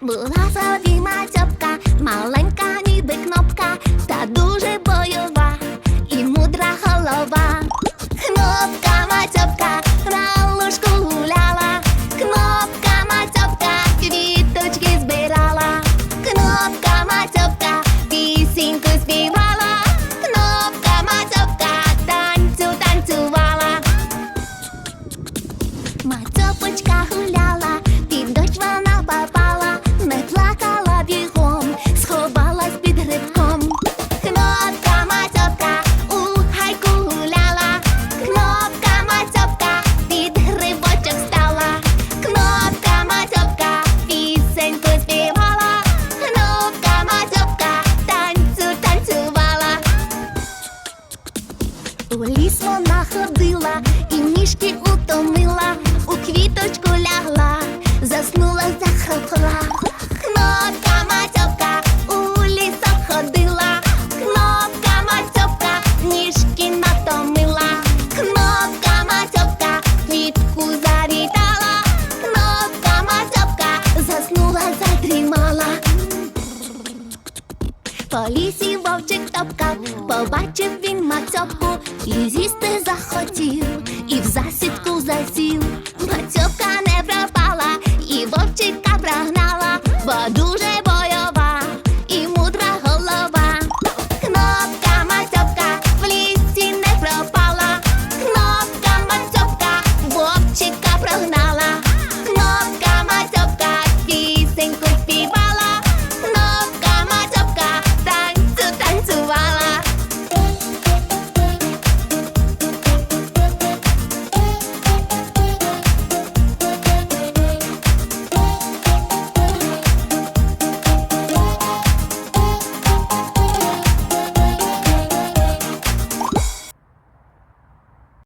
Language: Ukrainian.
Була собі мацьопка, маленька, ніби кнопка. у ліс вона ходила і ніжки утомила у квіточку. По лісі вовчик топка, побачив він мацьопку. І зісти захотів, і в засідку засів. Мацьопка